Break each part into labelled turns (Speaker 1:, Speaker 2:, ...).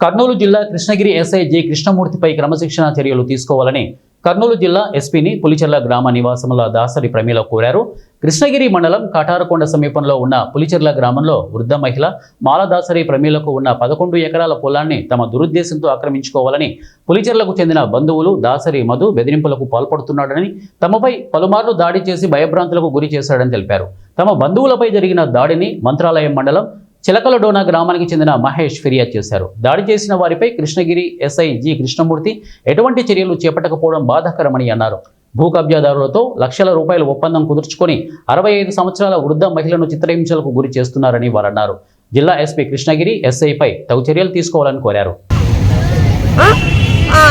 Speaker 1: కర్నూలు జిల్లా Krishnagiri SI J కృష్ణమూర్తిపై క్రమశిక్షణ చర్యలు తీసుకోవాలని కర్నూలు జిల్లా ఎస్పీని పులిచెర్ల గ్రామ నివాసముల దాసరి ప్రమీల కోరారు. కృష్ణగిరి మండలం కటారకొండ సమీపంలో ఉన్న పులిచెర్ల గ్రామంలో వృద్ధ మహిళ మాలదాసరి ప్రమీలకు ఉన్న పదకొండు ఎకరాల పొలాన్ని తమ దురుద్దేశంతో ఆక్రమించుకోవాలని పులిచెర్లకు చెందిన బంధువులు దాసరి మధు బెదిరింపులకు పాల్పడుతున్నాడని తమపై పలుమార్లు దాడి చేసి భయభ్రాంతులకు గురి చేశాడని తెలిపారు. తమ బంధువులపై జరిగిన దాడిని మంత్రాలయం మండలం చిలకలడోనా గ్రామానికి చెందిన మహేష్ ఫిర్యాదు చేశారు. దాడి చేసిన వారిపై కృష్ణగిరి ఎస్ఐ జి కృష్ణమూర్తి ఎటువంటి చర్యలు చేపట్టకపోవడం బాధాకరమని అన్నారు. భూ కబ్జాదారులతో లక్షల రూపాయల ఒప్పందం కుదుర్చుకొని అరవై ఐదు సంవత్సరాల వృద్ధ మహిళను చిత్రహింసలకు గురి చేస్తున్నారని వారు అన్నారు జిల్లా ఎస్పీ కృష్ణగిరి ఎస్ఐపై తగు చర్యలు తీసుకోవాలని కోరారు.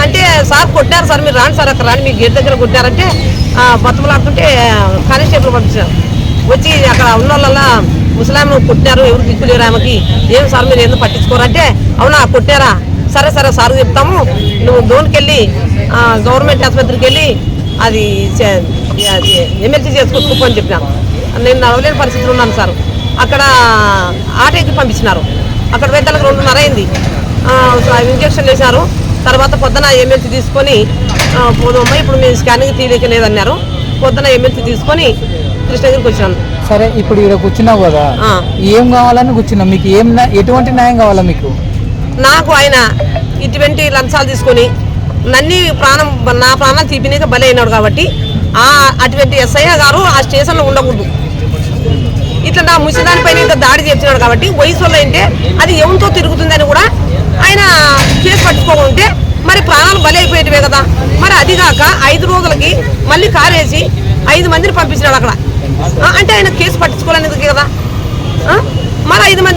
Speaker 2: అంటే సార్ కొట్టారు సార్ మీరు రాండి సార్ అక్కడ రాని మీ గేట్ దగ్గర కొట్టారంటే బతుకులాడుతుంటే కానిస్టేబుల్ పంపించారు. వచ్చి అక్కడ ఉన్న వాళ్ళ ముసలాంను కొట్టారు ఎవరు దిక్కులేరు ఆమెకి. ఏం సార్ మీరు ఎందుకు పట్టించుకోరంటే అవునా కొట్టారా? సరే సరే సార్ చెప్తాము. నువ్వు దోన్కెళ్ళి గవర్నమెంట్ ఆసుపత్రికి వెళ్ళి అది చే- అది ఎమ్మెల్సీ చేసుకొచ్చుకో అని చెప్పినాను నేను నడవలేని పరిస్థితులు ఉన్నాను సార్. అక్కడ ఆటోకి పంపించినారు. అక్కడ పెద్దలకు రెండున్నర అయింది. ఇంజక్షన్ వేశారు. తర్వాత పొద్దున ఎమ్మెల్సీ తీసుకొని ఆ, ఇప్పుడు మేము స్కానింగ్ తీయలేక లేదన్నారు. పొద్దున ఎమ్మెల్సీ తీసుకొని కృష్ణగిరికి వచ్చాను
Speaker 3: సరే ఇప్పుడు ఇక్కడ కూర్చున్నావు కదా. ఏం కావాలని కూర్చున్నావు? మీకు ఏం ఎటువంటి న్యాయం కావాలా మీకు?
Speaker 2: నాకు ఆయన ఇటువంటి లంచాలు తీసుకొని నన్ని ప్రాణం నా ప్రాణాలు తీపినాక బలి అయినాడు కాబట్టి ఆ అటువంటి ఎస్ఐ గారు ఆ స్టేషన్లో ఉండకూడదు. ఇట్లా నా ముసలిదాని పైన ఇంత దాడి చేస్తున్నాడు కాబట్టి వయసులో అంటే అది ఎవరితో తిరుగుతుందని కూడా ఆయన కేసు పట్టుకోకుంటే మరి ప్రాణాలు బలి అయిపోయేటివే కదా. మరి అది కాక ఐదు రోజులకి మళ్ళీ కారేసి ఐదు మందిని పంపించినాడు అక్కడ. అంటే ఆయన కేసు పట్టించుకోలేదు కదా ఆ? మరి ఐదు మంది